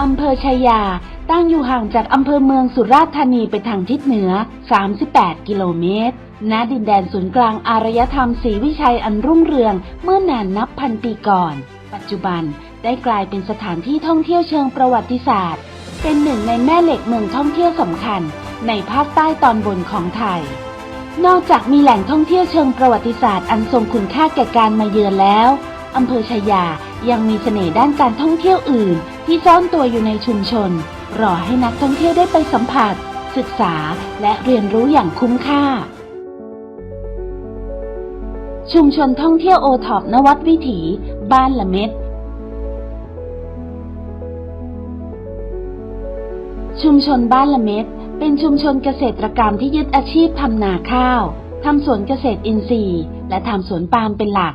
อำเภอชายา ตั้งอยู่ห่างจากอำเภอเมืองสุราษฎร์ธานีไปทางทิศเหนือ 38 กิโลเมตร ณ ดินแดนศูนย์กลางอารยธรรมศรีวิชัยอันรุ่งเรืองเมื่อนานนับพันปีก่อน ปัจจุบันได้กลายเป็นสถานที่ท่องเที่ยวเชิงประวัติศาสตร์ เป็นหนึ่งในแม่เหล็กเมืองท่องเที่ยวสำคัญ ในภาคใต้ตอนบนของไทย นอกจากมีแหล่งท่องเที่ยวเชิงประวัติศาสตร์อันทรงคุณค่าแก่การมาเยือนแล้ว อำเภอชายายังมีเสน่ห์ด้านการท่องเที่ยวอื่น ที่ซ่อนตัวอยู่ในชุมชน รอให้นักท่องเที่ยวได้ไปสัมผัส ศึกษาและเรียนรู้อย่างคุ้มค่า ชุมชนท่องเที่ยวโอท็อปนวัดวิถี บ้านละเม็ดชุมชนบ้านละเม็ดเป็นชุมชนเกษตรกรรมที่ยึดอาชีพทำนาข้าวทำสวนเกษตรอินทรีย์ และทำสวนปาล์มเป็นหลัก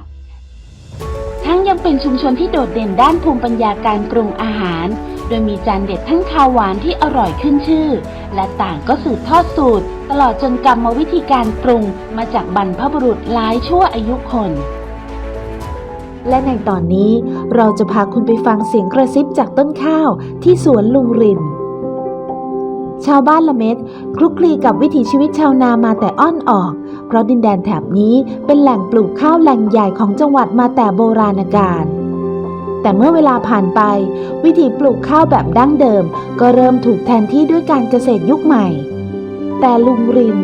ทั้งยังเป็นชุมชนที่โดดเด่นด้านภูมิปัญญาการปรุงอาหาร โดยมีจานเด็ดทั้งคาวหวานที่อร่อยขึ้นชื่อ และต่างก็สืบทอดสูตร ตลอดจนกรรมวิธีการปรุงมาจากบรรพบุรุษหลายชั่วอายุคนและในตอนนี้เราจะพาคุณไปฟังเสียงกระซิบจากต้นข้าวที่สวนลุงริน ชาวบ้านละเม็ดคลุกคลีกับวิถีชีวิตชาวนามาแต่อ้อนออก เพราะดินแดนแถบนี้เป็นแหล่งปลูกข้าวแหล่งใหญ่ของจังหวัดมาแต่โบราณกาลแต่เมื่อเวลาผ่านไป วิถีปลูกข้าวแบบดั้งเดิม ก็เริ่มถูกแทนที่ด้วยการเกษตรยุคใหม่ แต่ลุงริน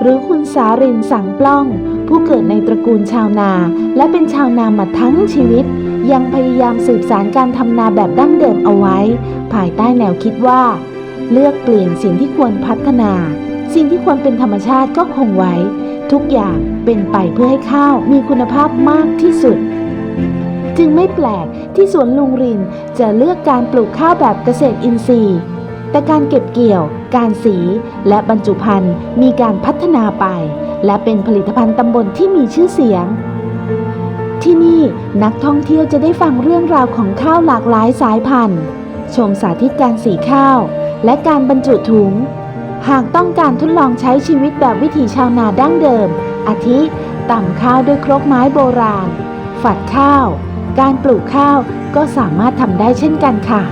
หรือคุณสารินสังปล้อง ผู้เกิดในตระกูลชาวนา และเป็นชาวนามาทั้งชีวิต ยังพยายามสืบสารการทำนาแบบดั้งเดิมเอาไว้ ภายใต้แนวคิดว่า เลือกเปลี่ยนสิ่งที่ควรพัฒนา สิ่งที่ควรเป็นธรรมชาติก็คงไว้ ทุกอย่างเป็นไปเพื่อให้ข้าวมีคุณภาพมากที่สุด จึงไม่แปลกที่สวนลุงรินจะเลือกการปลูกข้าวแบบเกษตรอินทรีย์ แต่การเก็บเกี่ยว การสีและบรรจุภัณฑ์มีการพัฒนาไป และเป็นผลิตภัณฑ์ตำบลที่มีชื่อเสียงที่นี่นักท่องเที่ยวจะได้ฟังเรื่องราวของข้าวหลากหลายสายพันธุ์ ชมสาธิตการสีข้าว และการบรรจุถุง หากต้องการทดลองใช้ชีวิตแบบวิถีชาวนาดั้งเดิม อาทิต่ำข้าวด้วยครกไม้โบราณ ฝัดข้าว การปลูกข้าวก็สามารถทำได้เช่นกันค่ะ